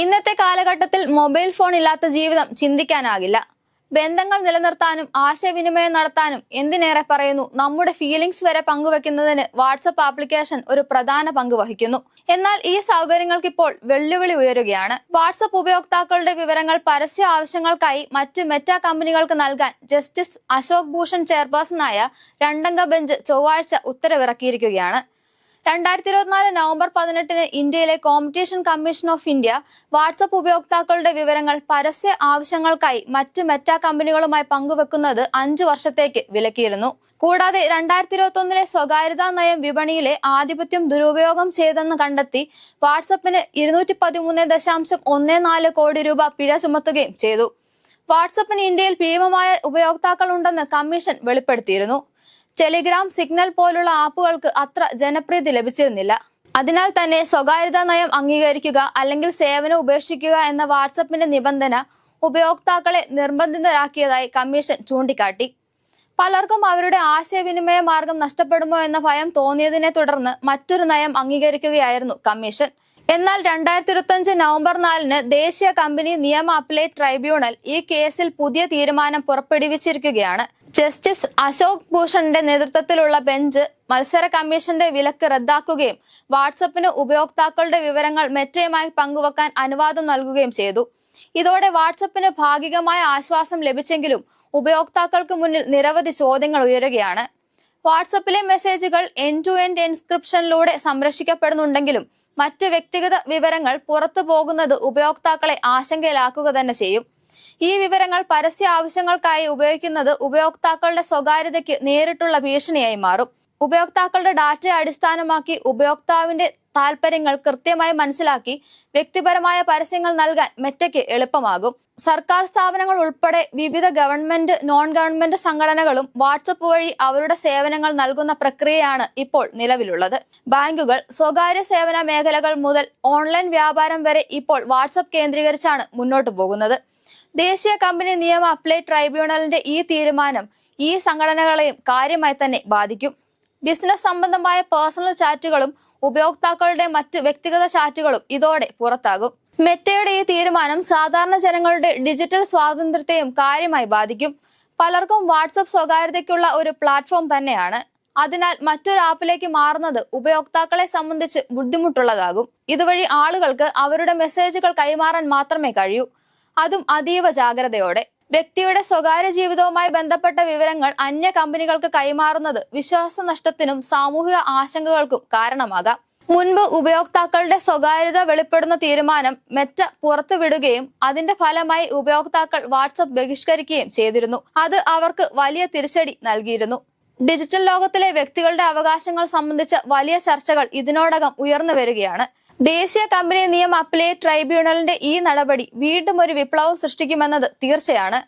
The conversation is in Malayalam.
ഇന്നത്തെ കാലഘട്ടത്തിൽ മൊബൈൽ ഫോൺ ഇല്ലാത്ത ജീവിതം ചിന്തിക്കാനാകില്ല. ബന്ധങ്ങൾ നിലനിർത്താനും ആശയവിനിമയം നടത്താനും എന്തിനേറെ പറയുന്നു? നമ്മുടെ ഫീലിംഗ്സ് വരെ പങ്കുവെക്കുന്നതിന് വാട്സപ്പ് ആപ്ലിക്കേഷൻ ഒരു പ്രധാന പങ്ക് വഹിക്കുന്നു. എന്നാൽ ഈ സൗകര്യങ്ങൾക്ക് ഇപ്പോൾ വെല്ലുവിളി ഉയരുകയാണ്. വാട്സപ്പ് ഉപയോക്താക്കളുടെ വിവരങ്ങൾ പരസ്യ ആവശ്യങ്ങൾക്കായി മറ്റ് മെറ്റ കമ്പനികൾക്ക് നൽകാൻ ജസ്റ്റിസ് അശോക് ഭൂഷൺ ചെയർപേഴ്സണായ രണ്ടംഗ ബെഞ്ച് ചൊവ്വാഴ്ച ഉത്തരവിറക്കിയിരിക്കുകയാണ്. രണ്ടായിരത്തി ഇരുപത്തിനാല് നവംബർ പതിനെട്ടിന് ഇന്ത്യയിലെ Competition Commission of India WhatsApp ഉപയോക്താക്കളുടെ വിവരങ്ങൾ പരസ്യ ആവശ്യങ്ങൾക്കായി മറ്റ് മെറ്റാ കമ്പനികളുമായി പങ്കുവെക്കുന്നത് അഞ്ചു വർഷത്തേക്ക് വിലക്കിയിരുന്നു. കൂടാതെ രണ്ടായിരത്തി ഇരുപത്തി ഒന്നിലെ സ്വകാര്യതാ നയം വിപണിയിലെ ആധിപത്യം ദുരുപയോഗം ചെയ്തെന്ന് കണ്ടെത്തി വാട്സപ്പിന് ഇരുന്നൂറ്റി പതിമൂന്ന് ദശാംശം ഒന്ന് നാല് കോടി രൂപ പിഴ ചുമത്തുകയും ചെയ്തു. വാട്സപ്പിന് ഇന്ത്യയിൽ ഭീമമായ ഉപയോക്താക്കൾ ഉണ്ടെന്ന് കമ്മീഷൻ വെളിപ്പെടുത്തിയിരുന്നു. ടെലിഗ്രാം സിഗ്നൽ പോലുള്ള ആപ്പുകൾക്ക് അത്ര ജനപ്രീതി ലഭിച്ചിരുന്നില്ല. അതിനാൽ തന്നെ സ്വകാര്യതാ നയം അംഗീകരിക്കുക അല്ലെങ്കിൽ സേവനം ഉപേക്ഷിക്കുക എന്ന വാട്സപ്പിന്റെ നിബന്ധന ഉപയോക്താക്കളെ നിർബന്ധിതരാക്കിയതായി കമ്മീഷൻ ചൂണ്ടിക്കാട്ടി. പലർക്കും അവരുടെ ആശയവിനിമയ മാർഗം നഷ്ടപ്പെടുമോ എന്ന ഭയം തോന്നിയതിനെ തുടർന്ന് മറ്റൊരു നയം അംഗീകരിക്കുകയായിരുന്നു കമ്മീഷൻ. എന്നാൽ രണ്ടായിരത്തി ഇരുപത്തിയഞ്ച് നവംബർ നാലിന് ദേശീയ കമ്പനി നിയമ അപ്പലേറ്റ് ട്രൈബ്യൂണൽ ഈ കേസിൽ പുതിയ തീരുമാനം പുറപ്പെടുവിച്ചിരിക്കുകയാണ്. ജസ്റ്റിസ് അശോക് ഭൂഷണിന്റെ നേതൃത്വത്തിലുള്ള ബെഞ്ച് മത്സര കമ്മീഷന്റെ വിലക്ക് റദ്ദാക്കുകയും വാട്സപ്പിന് ഉപയോക്താക്കളുടെ വിവരങ്ങൾ മെറ്റയുമായി പങ്കുവെക്കാൻ അനുവാദം നൽകുകയും ചെയ്തു. ഇതോടെ വാട്സപ്പിന് ഭാഗികമായ ആശ്വാസം ലഭിച്ചെങ്കിലും ഉപയോക്താക്കൾക്ക് മുന്നിൽ നിരവധി ചോദ്യങ്ങൾ ഉയരുകയാണ്. വാട്സപ്പിലെ മെസ്സേജുകൾ എൻ ടു എൻഡ് എൻസ്ക്രിപ്ഷനിലൂടെ സംരക്ഷിക്കപ്പെടുന്നുണ്ടെങ്കിലും മറ്റ് വ്യക്തിഗത വിവരങ്ങൾ പുറത്തു പോകുന്നത് ഉപയോക്താക്കളെ ആശങ്കയിലാക്കുക തന്നെ ചെയ്യും. ഈ വിവരങ്ങൾ പരസ്യ ആവശ്യങ്ങൾക്കായി ഉപയോഗിക്കുന്നത് ഉപയോക്താക്കളുടെ സ്വകാര്യതയ്ക്ക് നേരിട്ടുള്ള ഭീഷണിയായി മാറും. ഉപയോക്താക്കളുടെ ഡാറ്റയെ അടിസ്ഥാനമാക്കി ഉപയോക്താവിന്റെ താൽപ്പര്യങ്ങൾ കൃത്യമായി മനസ്സിലാക്കി വ്യക്തിപരമായ പരസ്യങ്ങൾ നൽകാൻ മെറ്റയ്ക്ക് എളുപ്പമാകും. സർക്കാർ സ്ഥാപനങ്ങൾ ഉൾപ്പെടെ വിവിധ ഗവൺമെന്റ് നോൺ ഗവൺമെന്റ് സംഘടനകളും വാട്സപ്പ് വഴി അവരുടെ സേവനങ്ങൾ നൽകുന്ന പ്രക്രിയയാണ് ഇപ്പോൾ നിലവിലുള്ളത്. ബാങ്കുകൾ സ്വകാര്യ സേവന മേഖലകൾ മുതൽ ഓൺലൈൻ വ്യാപാരം വരെ ഇപ്പോൾ വാട്സപ്പ് കേന്ദ്രീകരിച്ചാണ് മുന്നോട്ടു പോകുന്നത്. ദേശീയ കമ്പനി നിയമ അപ്ലൈ ട്രൈബ്യൂണലിന്റെ ഈ തീരുമാനം ഈ സംഘടനകളെയും കാര്യമായി തന്നെ ബാധിക്കും. ബിസിനസ് സംബന്ധമായ പേഴ്സണൽ ചാറ്റുകളും ഉപയോക്താക്കളുടെ മറ്റ് വ്യക്തിഗത ചാറ്റുകളും ഇതോടെ പുറത്താകും. മെറ്റയുടെ ഈ തീരുമാനം സാധാരണ ജനങ്ങളുടെ ഡിജിറ്റൽ സ്വാതന്ത്ര്യത്തെയും കാര്യമായി ബാധിക്കും. പലർക്കും വാട്സപ്പ് സ്വകാര്യതയ്ക്കുള്ള ഒരു പ്ലാറ്റ്ഫോം തന്നെയാണ്. അതിനാൽ മറ്റൊരു ആപ്പിലേക്ക് മാറുന്നത് ഉപയോക്താക്കളെ സംബന്ധിച്ച് ബുദ്ധിമുട്ടുള്ളതാകും. ഇതുവഴി ആളുകൾക്ക് അവരുടെ മെസ്സേജുകൾ കൈമാറാൻ മാത്രമേ കഴിയൂ. അതും അതീവ ജാഗ്രതയോടെ. വ്യക്തിയുടെ സ്വകാര്യ ജീവിതവുമായി ബന്ധപ്പെട്ട വിവരങ്ങൾ അന്യ കമ്പനികൾക്ക് കൈമാറുന്നത് വിശ്വാസ നഷ്ടത്തിനും സാമൂഹിക ആശങ്കകൾക്കും കാരണമാകാം. മുൻപ് ഉപയോക്താക്കളുടെ സ്വകാര്യത വെളിപ്പെടുന്ന തീരുമാനം മെറ്റ പുറത്തുവിടുകയും അതിന്റെ ഫലമായി ഉപയോക്താക്കൾ വാട്സപ്പ് ബഹിഷ്കരിക്കുകയും ചെയ്തിരുന്നു. അത് അവർക്ക് വലിയ തിരിച്ചടി നൽകിയിരുന്നു. ഡിജിറ്റൽ ലോകത്തിലെ വ്യക്തികളുടെ അവകാശങ്ങൾ സംബന്ധിച്ച വലിയ ചർച്ചകൾ ഇതിനോടകം ഉയർന്നു വരികയാണ്. ദേശീയ കമ്പനി നിയമ അപ്പലേറ്റ് ട്രൈബ്യൂണലിന്റെ ഈ നടപടി വീണ്ടും ഒരു വിപ്ലവം സൃഷ്ടിക്കുമെന്നത് തീർച്ചയാണ്.